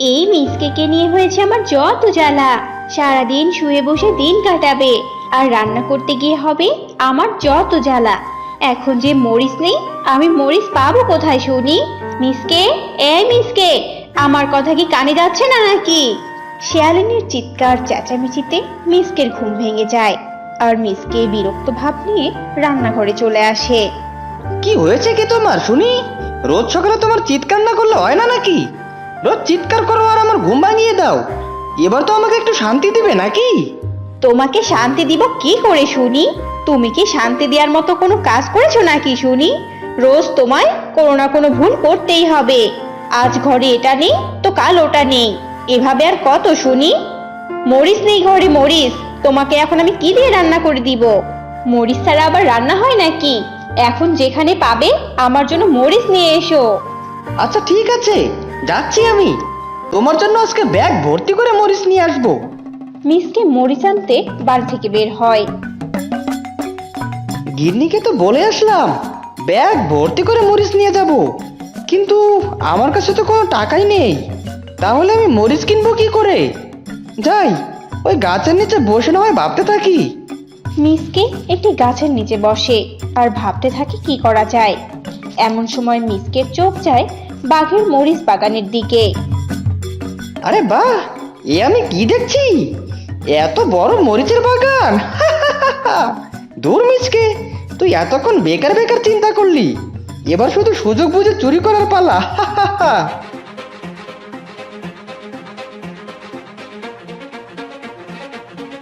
এই মিসকেকে নিয়ে হয়েছে আমার যত জ্বালা। সারাদিন শুয়ে বসে দিন কাটাবে। আর রান্না করতে গিয়ে হবে আমার যত জ্বালা। এখন যে মরিচ নেই, আমি মরিচ পাবো কোথায় শুনি? মিসকে? এই মিসকে, আমার কথা কি কানে যাচ্ছে না নাকি? শিয়ালিনীর চিৎকার চেঁচামেচিতে মিসকের ঘুম ভেঙে যায়। আর মিসকে বিরক্ত ভাব নিয়ে রান্নাঘরে চলে আসে। কি হয়েছে কি তোমার? শুনি, রোজ সকালে তোমার চিৎকার না করলে হয় না নাকি? রোজ চিৎকার করো আর আমার ঘুম ভাঙিয়ে দাও। এবার তো আমাকে একটু শান্তি দিবে নাকি? তোমাকে শান্তি দিব কি করে শুনি? তুমি কি শান্তি দেওয়ার মতো কোনো কাজ করেছ নাকি শুনি? রোজ তোমায় কোনো না কোনো ভুল করতেই হবে। আজ ঘরে এটা নেই তো কাল ওটা নেই। এভাবে আর কত শুনি? মরিচ নেই ঘরে মরিচ তোমাকে এখন আমি কি দিয়ে রান্না করে দিব? মরিচ ছাড়া আবার রান্না হয় নাকি? এখন যেখানে পাবে আমার জন্য মরিচ নিয়ে এসো। আচ্ছা ঠিক আছে। যাচ্ছি আমি। তোমার জন্য আজকে ব্যাগ ভর্তি করে মরিচ নিয়ে আসব। মিসকে মরিচ আনতে বাড়ি থেকে বের হয়। গিন্নিকে তো বলে আসলাম ব্যাগ ভর্তি করে মরিচ নিয়ে যাব। কিন্তু আমার কাছে তো কোনো টাকাই নেই। তাহলে আমি মরিচ কিনবো কি করে? যাই ওই গাছের নিচে বসে না হয় ভাবতে থাকি। মিসকে একটি গাছের নিচে বসে আর ভাবতে থাকে কি করা যায়। এমন সময় মিসকের চোখ যায় বাঘের মরিচ বাগানের দিকে। আরে বাহ এ আমি কি দেখছি? এত বড় মরিচের বাগান। দূর মিচকে তুই এতক্ষণ বেকার বেকার চিন্তা করলি। এবার শুধু সুযোগ বুঝে চুরি করার পালা।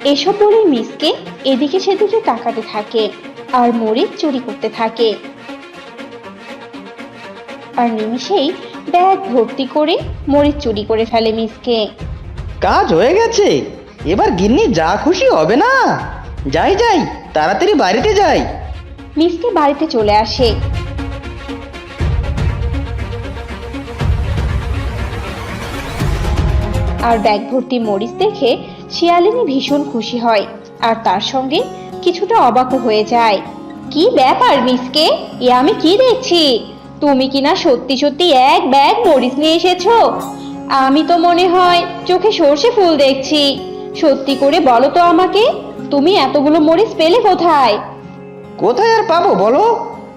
এসব বলে মিসকে এদিকে সেদিকে তাকাতে থাকে আর মরিচ চুরি করতে থাকে। আর নিমিষেই ব্যাগ ভর্তি করে মরিচ চুরি করে ফেলে মিসকে। কাজ হয়ে গেছে। এবার গিন্নি যা খুশি হবে না। যাই যাই তাড়াতাড়ি বাড়িতে যাই। মিসকে বাড়িতে চলে আসে। আর ব্যাগ ভর্তি মরিচ দেখে শিয়ালিনী ভীষণ খুশি হয়। আর তার সঙ্গে কিছুটা অবাকও হয়ে যায়। কি ব্যাপার মিসকে? এ আমি কি দেখছি? তুমি কিনা সত্যি সত্যি এক ব্যাগ মরিচ নিয়ে এসেছ? আমি তো মনে হয় চোখে সর্ষে ফুল দেখছি। সত্যি করে বলো তো আমাকে তুমি এতগুলো মরিচ পেলে কোথায়? কোথায় আর পাবো বলো?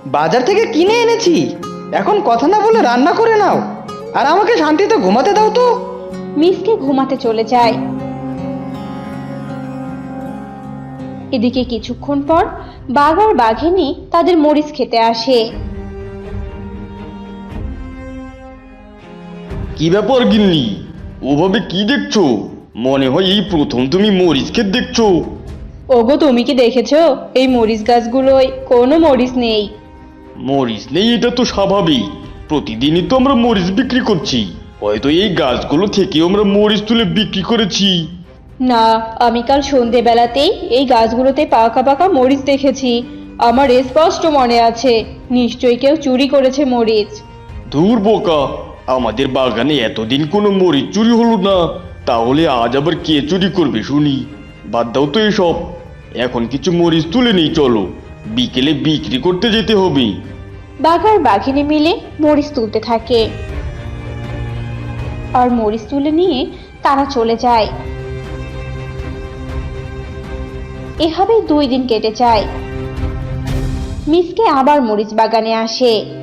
বাজার থেকে কিনে এনেছি। এখন কথা না বলে রান্না করে নাও। আর আমাকে শান্তিতে ঘুমাতে দাও তো। মিসকে ঘুমাতে চলে যায়। এদিকে কিছুক্ষণ পর বাঘ আর বাঘিনী তাদের মরিচ খেতে আসে। কি ব্যাপার গিন্নি? ওভাবে কি দেখছ? মনে হয় এই প্রথম তুমি মরিচ ক্ষেত দেখছ। ওগো তুমি কি দেখেছ? এই মরিচ গাছগুলোয় কোনো মরিচ নেই। মরিচ নেই এটা তো স্বাভাবিক। প্রতিদিনই তো আমরা মরিচ বিক্রি করছি। হয়তো এই গাছগুলো থেকে আমরা মরিচ তুলে বিক্রি করেছি। না আমি কাল সন্ধেবেলাতেই এই গাছগুলোতে পাকা পাকা মরিচ দেখেছি। আমার স্পষ্ট মনে আছে নিশ্চয়ই কেউ চুরি করেছে মরিচ। ধুর বোকা আমাদের বাগানে এতদিন কোনো মরিচ চুরি হলো না। তাহলে আজ আবার কে চুরি করবে শুনি? বাদ দাও তো এসব। এখন কিছু মরিচ তুলে নেই, চলো। বিকেলে বিক্রি করতে যেতে হবে। বাঘ আর বাঘিনী মিলে মরিচ তুলতে থাকে। আর মরিচ তুলে নিয়ে তারা চলে যায়। এভাবেই দুই দিন কেটে যায়। মিসকে আবার মরিচ বাগানে আসে।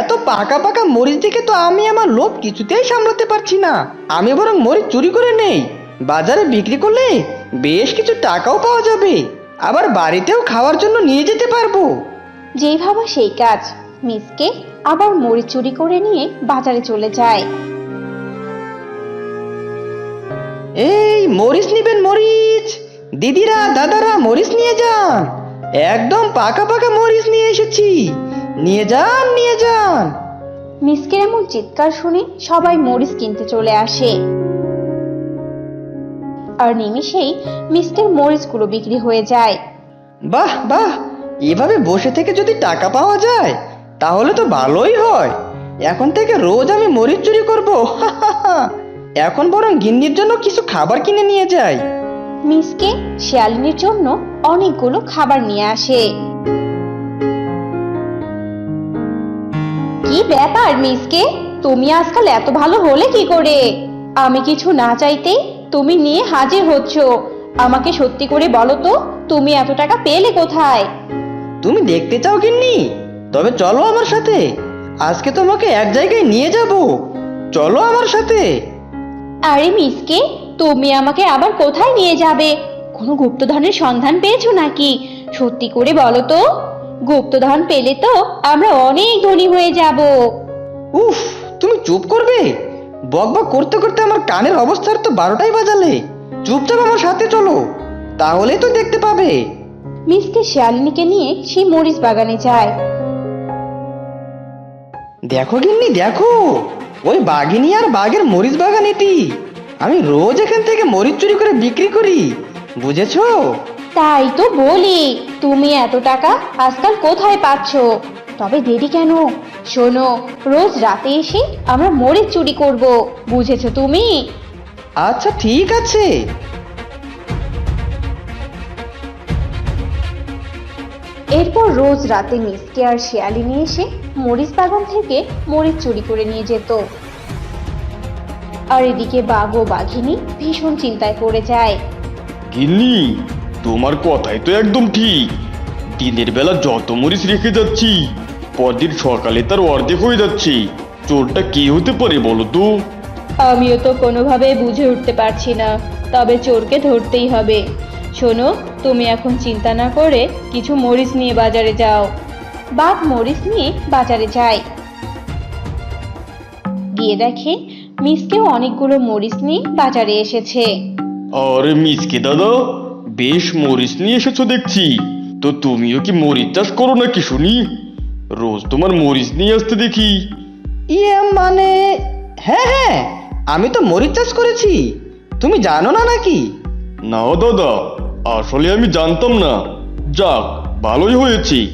এত পাকা পাকা মরিচ দেখে তো আমি আমার লোভ কিছুতেই সামলাতে পারছি না। আমি বরং মরিচ চুরি করে নেই। বাজারে বিক্রি করলে বেশ কিছু টাকাও পাওয়া যাবে। আবার বাড়িতেও খাওয়ার জন্য নিয়ে যেতে পারব। যেই ভাবা সেই কাজ। মিসকে আবার মরিচ চুরি করে নিয়ে বাজারে চলে যায়। এই মরিচ নিবেন মরিচ। দিদিরা দাদারা মরিচ নিয়ে যান। একদম পাকা পাকা মরিচ নিয়ে এসেছি। নিয়ে যান নিয়ে যান। মিসকের এমন চিৎকার শুনে সবাই মরিচ কিনতে চলে আসে। আর নিমিষেই মিসকের মরিচগুলো বিক্রি হয়ে যায়। বাহ বাহ এভাবে বসে থেকে যদি টাকা পাওয়া যায় তাহলে তো ভালোই হয়। এখন থেকে রোজ আমি মরিচ চুরি করব এখন বরং গিন্নির জন্য কিছু খাবার কিনে নিয়ে যাই। মিসকে শিয়ালিনীর জন্য অনেকগুলো খাবার নিয়ে আসে। কি ব্যাপার মিসকে। তুমি আজকাল এত ভালো হলে কি করে? আমি কিছু না চাইতেই তুমি নিয়ে হাজির হচ্ছ। আমাকে সত্যি করে বলো তো তুমি এত টাকা পেলে কোথায়? তুমি দেখতে চাও গিন্নি? তবে চলো আমার সাথে। আজকে তোমাকে এক জায়গায় নিয়ে যাব। চলো আমার সাথে। আরে মিসকে তুমি আমাকে আবার কোথায় নিয়ে যাবে? কোনো গুপ্তধনের সন্ধান পেয়েছ নাকি? সত্যি করে বলো তো। গুপ্তধন পেলে তো আমরা অনেক ধনী হয়ে যাব। উফ তুমি চুপ করবে? বক বক করতে করতে আমার কানের অবস্থার তো বারোটাই বাজালে। চুপচাপ আমার সাথে চলো তাহলেই তো দেখতে পাবে। মিসকে শিয়ালিনীকে নিয়ে সেই মরিচ বাগানে যায়। দেখো গিন্নি দেখো ওই বাঘিনী আর বাঘের মরিচ বাগান এটি। আমি রোজ এখান থেকে মরিচ চুরি করে বিক্রি করি বুঝেছ? তাই তো বলি তুমি এত টাকা আজকাল কোথায় পাচ্ছ? তবে দেরি কেন? শোনো রোজ রাতে এসে আমরা মরিচ চুরি করব বুঝেছ তুমি? আচ্ছা ঠিক আছে। এরপর রোজ রাতে মিসকে আর শিয়ালিনী এসে মরিচ বাগান থেকে মরিচ চুরি করে নিয়ে যেত। আর এদিকে বাঘ ও বাঘিনী ভীষণ চিন্তায় পড়ে যায়। গিন্নি তোমার কথাই তো একদম ঠিক। দিনের বেলা যত মরিচ রেখে যাচ্ছি পরদিন সকালে তার অর্ধেক হয়ে যাচ্ছে। চোরটা কে হতে পারে বলো তো? আমিও তো কোনোভাবে বুঝে উঠতে পারছি না তবে চোরকে ধরতেই হবে। শোনো তুমি এখন চিন্তা না করে কিছু মরিচ নিয়ে বাজারে যাও। বাঘ মরিচ নিয়ে বাজারে যায়। গিয়ে দেখে মিসকেও অনেকগুলো মরিচ নিয়ে বাজারে এসেছে। আরে মিসকে দাদা বেশ মরিচ নিয়ে এসেছ দেখছি। তো তুমিও কি মরিচ চাষ করো নাকি শুনি? রোজ তোমার মরিচ নিয়ে আসতে দেখি। ইয়ে মানে হ্যাঁ হ্যাঁ আমি তো মরিচ চাষ করেছি। তুমি জানো না নাকি? না দাদা আসলে আমি জানতাম না। যাক ভালোই হয়েছে।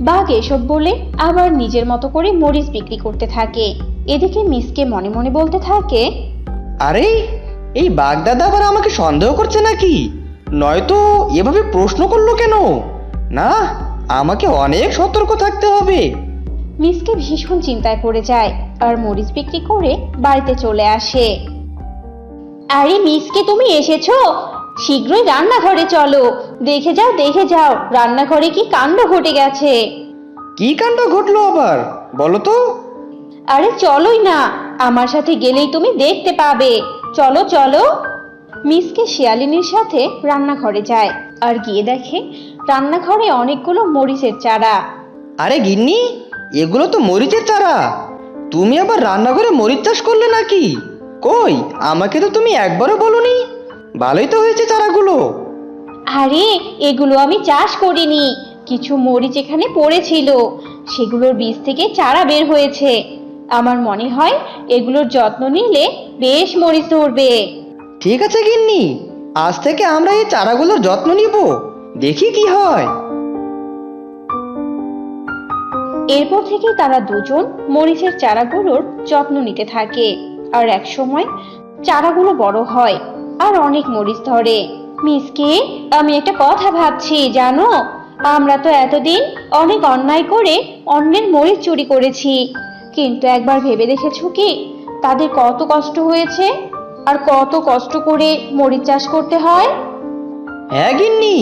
বাঘ এসব বলে আবার নিজের মতো করে মরিচ বিক্রি করতে থাকে। এদিকে মিসকে মনে মনে বলতে থাকে আরে এই বাগদাদা আবার আমাকে সন্দেহ করছে নাকি? নয়তো এভাবে প্রশ্ন করল কেন? না আমাকে অনেক সতর্ক থাকতে হবে। মিসকে ভীষণ চিন্তায় পড়ে যায় আর মরিচ বিক্রি করে বাড়িতে চলে আসে। আরে মিসকে তুমি এসেছ? শীঘ্রই রান্নাঘরে চলো। দেখে যাও দেখে যাও রান্নাঘরে কি কাণ্ড ঘটে গেছে। কি কাণ্ড ঘটলো আবার? বলো তো। আরে চলোই না আমার সাথে গেলেই তুমি দেখতে পাবে। চলো চলো। মিসকে শিয়ালিনীর সাথে রান্নাঘরে যায় আর গিয়ে দেখে রান্নাঘরে অনেকগুলো মরিচের চারা। আরে গিন্নি এগুলো তো মরিচের চারা। তুমি আবার রান্নাঘরে মরিচ চাষ করলে নাকি? কই আমাকে তো তুমি একবারও বলনি। ভালোই তো হয়েছে চারাগুলো। আরে এগুলো আমি চাষ করিনি। কিছু মরিচ এখানে পড়েছিল। সেগুলোর বীজ থেকে চারা বের হয়েছে। আমার মনে হয় এগুলোর যত্ন নিলে বেশ মরিচ ধরবে। ঠিক আছে গিন্নি, আজ থেকে আমরা এই চারাগুলোর যত্ন নিব, দেখি কি হয়। এরপর থেকে তারা দুজন মরিচের চারাগুলোর যত্ন নিতে থাকে, আর এক সময় চারাগুলো বড় হয়, আর অনেক মরিচ ধরে। মিসকে, আমি একটা কথা ভাবছি, জানো? আমরা তো এতদিন অনেক অন্যায় করে অন্যের মরিচ চুরি করেছি, কিন্তু একবার ভেবে দেখেছ কি? তাদের কত কষ্ট হয়েছে? আর কত কষ্ট করে মরিচ চাষ করতে হয়? হ্যাঁ গিন্নি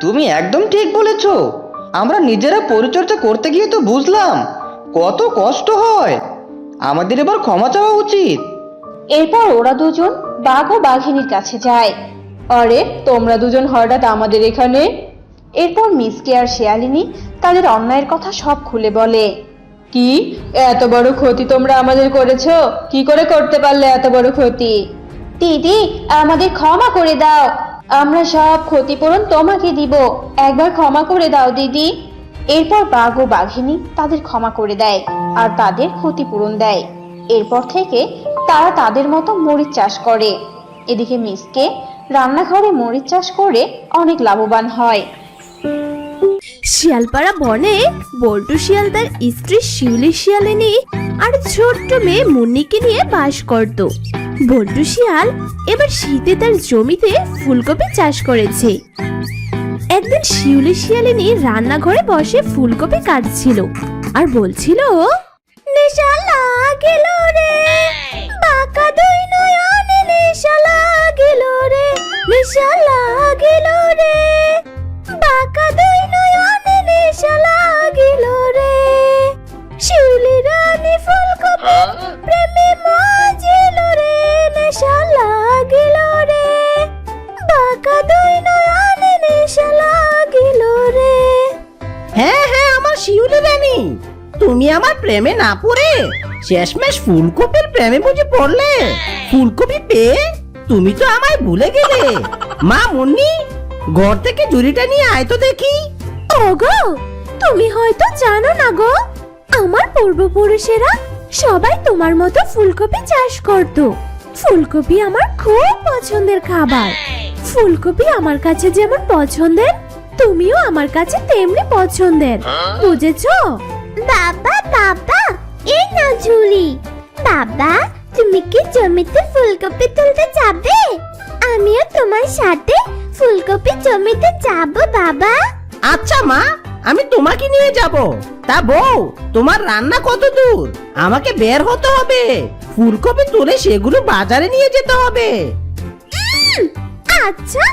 তুমি একদম ঠিক বলেছ। আমরা নিজেরা পরিচর্যা করতে গিয়ে তো বুঝলাম কত কষ্ট হয়। আমাদের এবার ক্ষমা চাওয়া উচিত। এরপর ওরা দুজন বাঘ ও বাঘিনীর কাছে যায়। আরে তোমরা দুজন হঠাৎ আমাদের এখানে? এরপর মিসকে আর শিয়ালিনী তাদের অন্যায়ের কথা সব খুলে বলে। কি? এত বড় ক্ষতি তোমরা আমাদের করেছ? কি করে করতে পারলে এত বড় ক্ষতি? দিদি, আমাদের ক্ষমা করে দাও। আমরা সব ক্ষতিপূরণ তোমাকে দিব। একবার ক্ষমা করে দাও, দিদি। এরপর বাঘ ও বাঘিনী তাদের ক্ষমা করে দেয় আর তাদের ক্ষতিপূরণ দেয়। এরপর থেকে তারা তাদের মতো মরিচ চাষ করে। এদিকে মিসকে রান্নাঘরে মরিচ চাষ করে অনেক লাভবান হয়। শিয়ালপাড়া বনে বল্টু শিয়াল তার স্ত্রী শিউলি শিয়ালিনী আর ছোট্ট মেয়ে মুন্নিকে নিয়ে বাস করত। বল্টু শিয়াল এবার শীতে তার জমিতে ফুলকপি চাষ করেছে। একদিন শিউলি শিয়ালিনী রান্নাঘরে বসে ফুলকপি কাটছিল আর বলছিল রে বাঁকা রে রে বাঁকা রে শিউলি রানী ফুলকপি হ্যাঁ? প্রেম তুমি আমার প্রেমে না পড়ে। শেষমেশ ফুলকপির প্রেমে বুঝে পড়লে। ফুলকপি পেয়ে তুমি তো আমায় ভুলে গেলে। মা মুন্নি ঘর থেকে ঝুড়িটা নিয়ে আয় তো দেখি। ওগো তুমি হয়তো জানো না গো আমার পূর্বপুরুষেরা সবাই তোমার মতো ফুলকপি চাষ করত। ফুলকপি আমার খুব পছন্দের খাবার। ফুলকপি আমার কাছে যেমন পছন্দের তুমিও আমার কাছে তেমনি পছন্দের। বুঝেছ? বাবা বাবা এই না ঝুলি। বাবা তুমি কি জমিতে ফুলকপি তুলতে যাবে? আমিও তোমার সাথে ফুলকপি জমিতে যাব বাবা। আচ্ছা মা আমি তোমাকে নিয়ে যাব। তা বউ তোমার রান্না কত দূর? আমাকে বের হতে হবে। ফুলকপি তুলে সেগুলো বাজারে নিয়ে যেতে হবে। আচ্ছা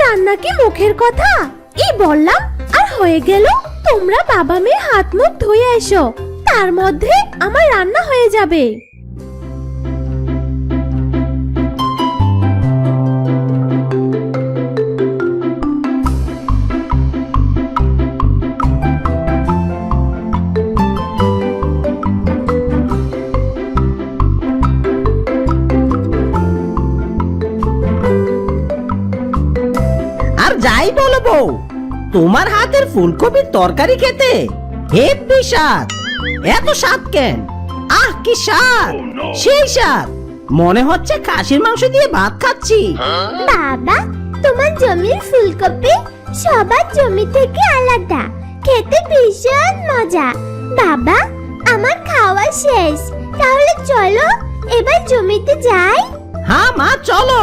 রান্না কি মুখের কথা? এই বললাম, আর হয়ে গেল? তোমরা বাবা মেয়ে হাত মুখ ধুয়ে এসো। তার মধ্যে আমার রান্না হয়ে যাবে। বলো বউ তোমার হাতের ফুলকপির তরকারি খেতে হেব্বি স্বাদ। এত স্বাদ কেন? আহ কি স্বাদ! সেই স্বাদ। মনে হচ্ছে খাসির মাংস দিয়ে ভাত খাচ্ছি। বাবা তোমার জমির ফুলকপি সবার জমি থেকে আলাদা। খেতে ভীষণ মজা। বাবা আমার খাওয়া শেষ। তাহলে চলো এবার জমিতে যাই। হ্যাঁ মা চলো।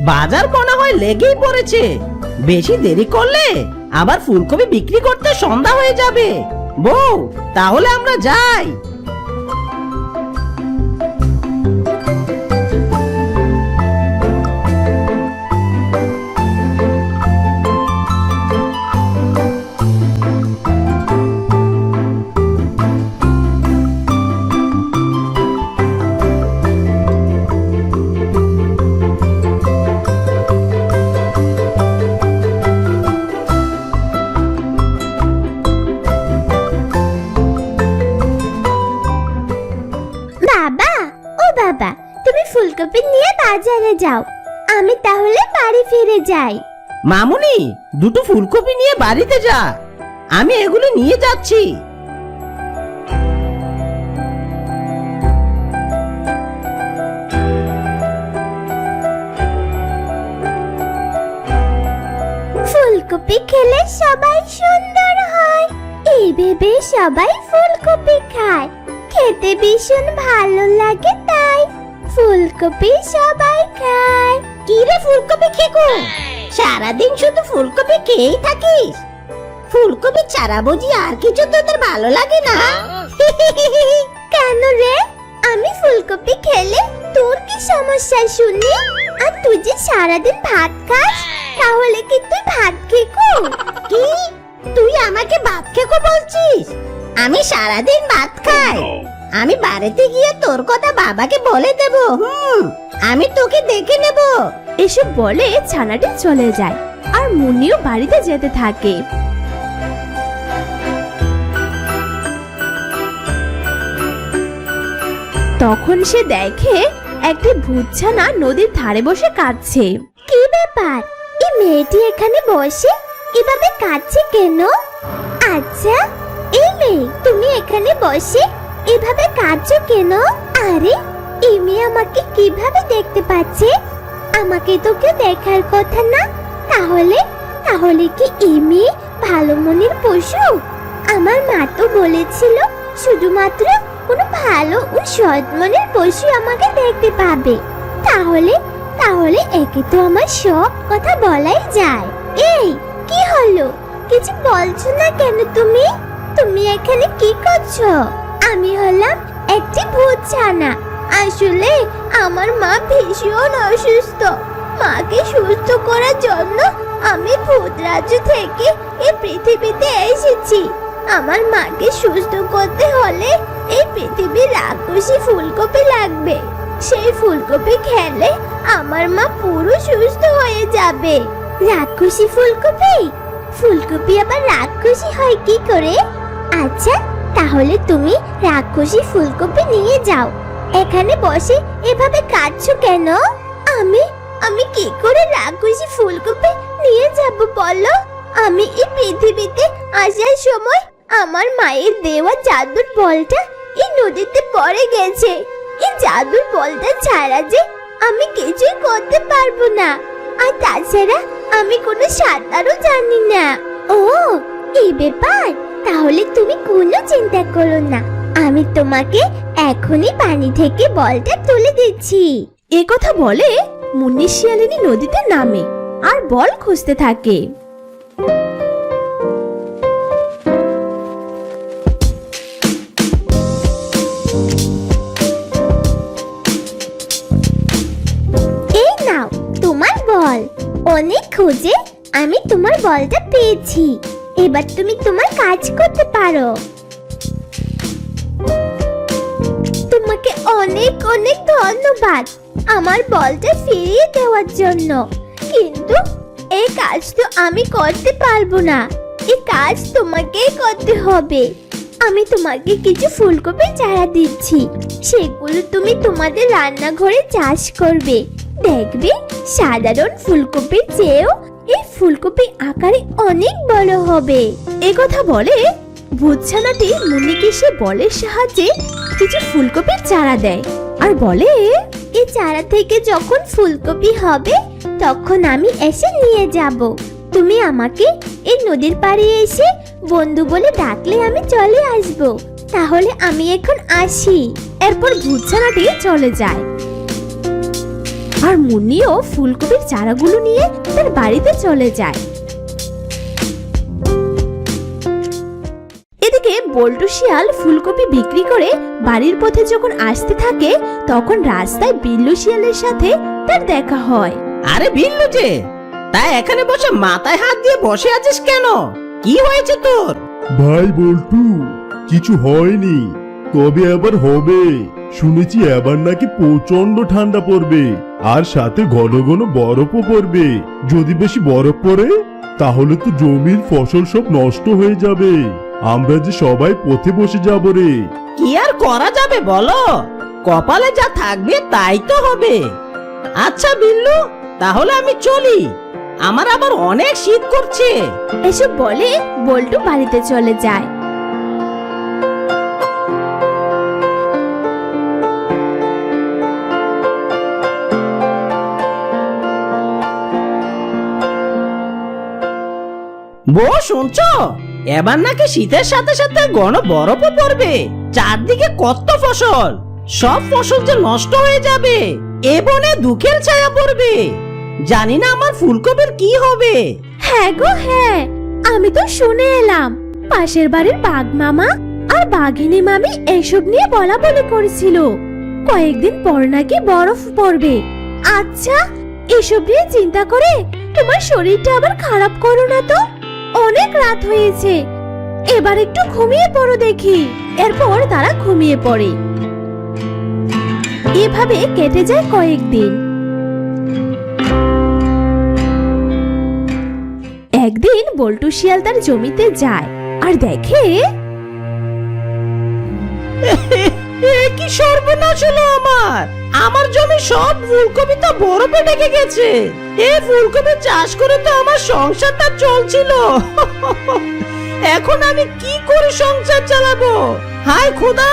বাজার মনে হয় লেগেই পড়েছে। বেশি দেরি করলে আবার ফুলকপি বিক্রি করতে সন্ধ্যা হয়ে যাবে। বউ তাহলে আমরা যাই। বাজারে যাও। আমি তাহলে বাড়ি ফিরে যাই। মামুনি দুটো ফুলকপি নিয়ে বাড়িতে যা। আমি এগুলো নিয়ে যাচ্ছি। ফুলকপি খেলে সবাই সুন্দর হয়। এই ভেবে সবাই ফুলকপি খায়। খেতে ভীষণ ভালো লাগে তাই। ফুলকপি সবাই খায়। কি রে ফুলকপি খেকো সারাদিন শুধু ফুলকপি খেয়েই থাকিস। ফুলকপি ছাড়া বুঝি আর কিছু তোদের ভালো লাগে না? কেন রে? আমি ফুলকপি খেলে তোর কি সমস্যা শুনি? আর তুই যে সারাদিন ভাত খাস, তাহলে কি তুই ভাত খেকো কি? তুই আমাকে ভাত খেকো বলছিস? আমি সারাদিন ভাত খাই। আমি বাড়িতে গিয়ে তোর কথা বাবাকে বলে দেব। হুম আমি তোকে দেখে নেব। এসব বলে ছানাটি চলে যায় আর মুন্নিও বাড়িতে যেতে থাকে। তখন সে দেখে একটি ভূতছানা নদীর ধারে বসে কাঁদছে। কি ব্যাপার? এই মেয়েটি এখানে বসে এভাবে কাঁদছে কেন? আচ্ছা এই মেয়ে তুমি এখানে বসে এভাবে কাঁদছো কেন? আরে এই মেয়ে আমাকে কীভাবে দেখতে পাচ্ছে? আমাকে তোকে দেখার কথা না। তাহলে তাহলে কি এই মেয়ে ভালো মনের পশু? আমার মা তো বলেছিল, শুধুমাত্র কোনো ভালো ও সৎ মনের পশু আমাকে দেখতে পাবে। তাহলে তাহলে একে তো আমার সব কথা বলাই যায়। এই, কি হলো? কিছু বলছো না কেন তুমি? তুমি এখানে কি করছ? আমি হলাম একটি ভূত ছানা। আসলে আমার মা ভীষণ অসুস্থ। মাকে সুস্থ করার জন্য আমি ভূত রাজ্য থেকে এই পৃথিবীতে এসেছি। আমার মাকে সুস্থ করতে হলে এই পৃথিবীর রাক্ষসী ফুলকপি লাগবে। সেই ফুলকপি খেলে আমার মা পুরো সুস্থ হয়ে যাবে। রাক্ষসী ফুলকপি? ফুলকপি আবার রাক্ষসী হয় কি করে? আচ্ছা তাহলে তুমি রাক্ষসী ফুলকপি নিয়ে যাও। এখানে বসে এভাবে কাঁদছো কেন? আমি আমি কি করে রাক্ষসী ফুলকপি নিয়ে যাব বলো? আমি এই পৃথিবীতে আসার সময় আমার মায়ের দেওয়া জাদুর বলটা এই নদীতে পড়ে গেছে। এই জাদুর বলটা ছাড়া যে আমি কিছুই করতে পারব না। আর তাছাড়া আমি কোনো সাঁতারও জানি না। ও এই ব্যাপার? তাহলে তুমি কোনো চিন্তা করো না। আমি তোমাকে এখনই পানি থেকে বলটা তুলে দিচ্ছি। এ কথা বলে মুন্নি শিয়ালিনী নদীতে নামে আর বল খুঁজতে থাকে। এই নাও তোমার বল। অনেক খুঁজে আমি তোমার বলটা পেয়েছি। এবার তুমি তোমার কাজ করতে পারো। তোমাকে অনেক অনেক ধন্যবাদ আমার বলটা ফিরিয়ে দেওয়ার জন্য। কিন্তু এই কাজ তো আমি করতে পারব না। এই কাজ তোমাকেই করতে হবে। আমি তোমাকে কিছু ফুলকপি চারা দিচ্ছি। সেগুলো তুমি তোমাদের রান্নাঘরে চাষ করবে। দেখবে সাধারণ ফুলকপির চেয়েও ফুলকপি আকারে অনেক বড় হবে। এ কথা বলে ভূতছানাটি মুন্নিকে সে বলের সাহায্যে কিছু ফুলকপির চারা দেয়। আর বলে এই চারা থেকে যখন ফুলকপি হবে, তখন আমি এসে নিয়ে যাব। তুমি আমাকে এই নদীর পাড়ে এসে বন্ধু বলে ডাকলে আমি চলে আসব। তাহলে আমি এখন আসি। এরপর ভূতছানাটি চলে যায়। আর মুন্নিও ফুলকপির চারাগুলো নিয়ে তার বাড়িতে চলে যায়। এদিকে বল্টু শিয়াল ফুলকপি বিক্রি করে বাড়ির পথে যখন আসতে থাকে তখন রাস্তায় বিল্লু শিয়ালের সাথে তার দেখা হয়। আরে বিল্লু যে তা এখানে বসে মাথায় হাত দিয়ে বসে আছিস কেন? কি হয়েছে তোর? ভাই বল্টু কিছু হয়নি। তবে আবার হবে। শুনেছি এবার নাকি প্রচণ্ড ঠান্ডা পড়বে। আর সাথে ঘন ঘন বরফও পড়বে। যদি বেশি বরফ পড়ে তাহলে তো জমির ফসল সব নষ্ট হয়ে যাবে। আমরা যে সবাই পথে বসে যাব রে। কি আর করা যাবে বলো? কপালে যা থাকবে তাই তো হবে। আচ্ছা বিল্লু তাহলে আমি চলি। আমার আবার অনেক শীত করছে। এসব বলে বল্টু বাড়িতে চলে যায়। বউ, শুনছো? এবার নাকি শীতের সাথে সাথে ঘন বরফও পড়বে। চারদিকে কত ফসল? সব ফসল যে নষ্ট হয়ে যাবে। এ বনে দুঃখের ছায়া পড়বে। জানি না আমার ফুলকপির কি হবে। হ্যাঁ গো হ্যাঁ। আমি তো শুনে এলাম। পাশের বাড়ির বাঘ মামা আর বাঘিনী মামি এসব নিয়ে বলা বলে করেছিল। কয়েকদিন পর নাকি বরফ পড়বে। আচ্ছা এসব নিয়ে চিন্তা করে তোমার শরীরটা আবার খারাপ করো না তো। অনেক রাত হয়েছে। এবার একটু ঘুমিয়ে পড়ো দেখি। এরপর তারা ঘুমিয়ে পড়ে। এভাবে কেটে যায় কয়েকদিন। একদিন বল্টু শিয়াল তার জমিতে যায় আর দেখে কি সর্বনাশ হলো আমার! আমার জমি সব ফুলকপি তো বরফে ঢেকে গেছে। এই ফুলকপি চাষ করে তো আমার সংসারটা চলছিল। এখন আমি কি করে সংসার চালাবো? হায় খোদা!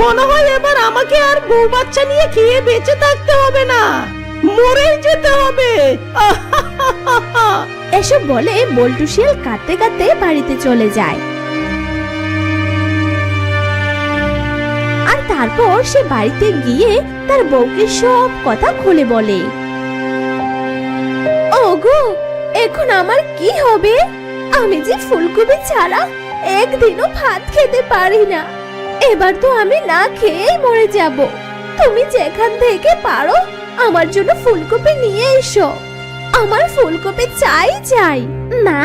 মনে হয় এবার আমাকে আর বউ বাচ্চা নিয়ে খেয়ে বেঁচে থাকতে হবে না। মরেই যেতে হবে। এসব বলে বল্টু শিয়াল কাঁদতে কাঁদতে বাড়িতে চলে যায়। আর তারপর সে বাড়িতে গিয়ে তার বউকে সব কথা খুলে বলে। ওগো, এখন আমার কি হবে? আমি যে ফুলকপি ছাড়া একদিনও ভাত খেতে পারি না। এবার তো আমি না খেয়েই মরে যাব। তুমি যেখান থেকে পারো আমার জন্য ফুলকপি নিয়ে এসো। আমার ফুলকপি চাই চাই। মা,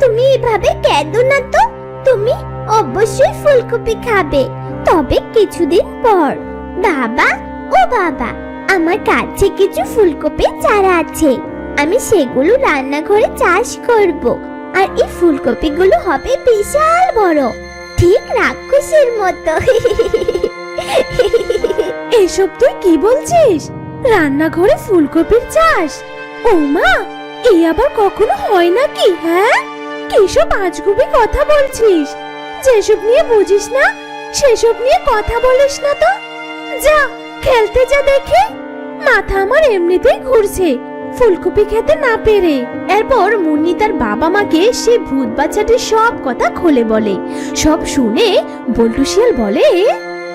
তুমি এভাবে কেঁদো না তো? তুমি অবশ্যই ফুলকপি খাবে। তবে কিছুদিন পর। বাবা, ও বাবা, আমার কাছে কিছু ফুলকপি চারা আছে। আমি সেগুলো রান্নাঘরে চাষ করব। আর এই ফুলকপিগুলো হবে বিশাল বড়। ঠিক রাক্ষসের মতো। এসব তুই কি বলছিস? রান্নাঘরে ফুলকপির চাষ? ও মা এই আবার কখনো হয় নাকি হ্যাঁ? কিসব আজগুবি কথা বলছিস? যেসব নিয়ে বুঝিস না, সেসব নিয়ে কথা বলিস না তো। যা, খেলতে যা দেখে। মাথা আমার এমনিতেই ঘুরছে। ফুলকপি খেতে না পেরে। এরপর মুন্নি তার বাবা মাকে সে ভূত বাচ্চাটির সব কথা খুলে বলে। সব শুনে বল্টু শিয়াল বলে,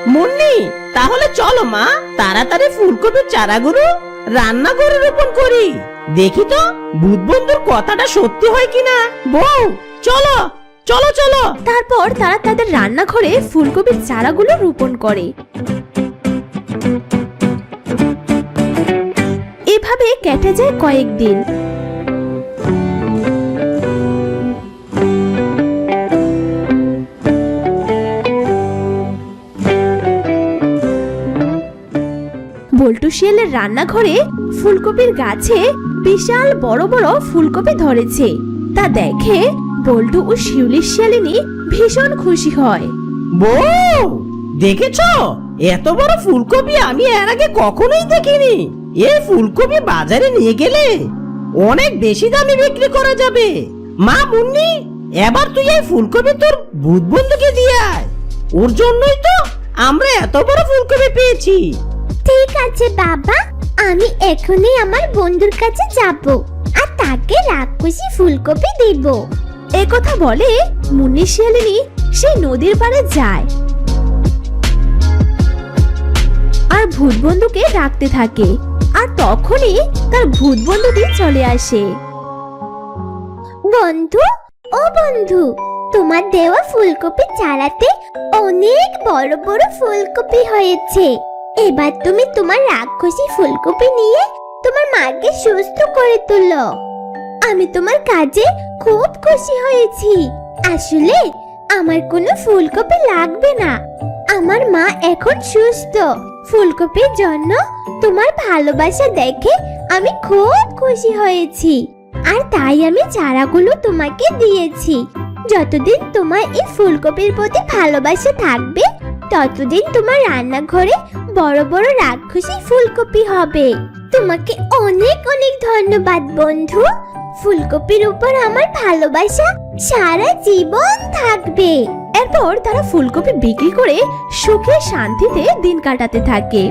মুন্নি, তাহলে চলো মা, তাড়াতাড়ি ফুলকপির চারাগুলো রান্না করে রোপণ করি। দেখি তো, ভূত বন্ধুর কথাটা সত্যি হয় কিনা। বউ, চলো। চলো চলো। তারপর তারা তাদের রান্নাঘরে ফুলকপির চারাগুলো রোপণ করে। এভাবে কেটে যায় কয়েকদিন। বল্টু শিয়ালের রান্নাঘরে ফুলকপির গাছে বিশাল বড় বড় ফুলকপি ধরেছে। তা দেখে বল্টু ও শিউলি শিয়ালিনী ভীষণ খুশি হয়। বউ দেখেছ? এত বড় ফুলকপি আমি এর আগে কখনোই দেখিনি। এই ফুলকপি বাজারে নিয়ে গেলে অনেক বেশি দামে বিক্রি করা যাবে। মা মুন্নি এবার তুই এই ফুলকপি তোর ভূত বন্ধুকে দিয়ে আয়। ওর জন্যই তো আমরা এত বড় ফুলকপি পেয়েছি। ঠিক আছে বাবা আমি এখনই আমার বন্ধুর কাছে যাব আর তাকে রাক্ষসী ফুলকপি দেব। কথা বলে মুন্নি শিয়ালিনী সেই নদীর পাড়ে যায়। আর ভূত বন্ধুকে ডাকতে থাকে আর তখনই তার ভূত বন্ধুটি চলে আসে। বন্ধু, ও বন্ধু, তোমার দেওয়া ফুলকপি চারাতে অনেক বড় বড় ফুলকপি হয়েছে। এবার তুমি তোমার রাক্ষসী ফুলকপি নিয়ে তোমার মাকে সুস্থ করে তুলো। আমি তোমার কাজে খুব খুশি হয়েছি। আসলে আমার কোনো ফুলকপি লাগবে না। আমার মা এখন সুস্থ। ফুলকপির জন্য তোমার ভালোবাসা দেখে আমি খুব খুশি হয়েছি। আর তাই আমি চারাগুলো তোমাকে দিয়েছি। যতদিন তোমার এই ফুলকপির প্রতি ভালোবাসা থাকবে, ততদিন তোমার রান্নাঘরে বড় বড় রাক্ষসী ফুলকপি হবে। তোমাকে অনেক অনেক ধন্যবাদ, বন্ধু। ফুলকপির উপর আমার ভালোবাসা সারা জীবন থাকবে। এরপর তারা ফুলকপি বিক্রি করে সুখে শান্তিতে দিন কাটাতে থাকে।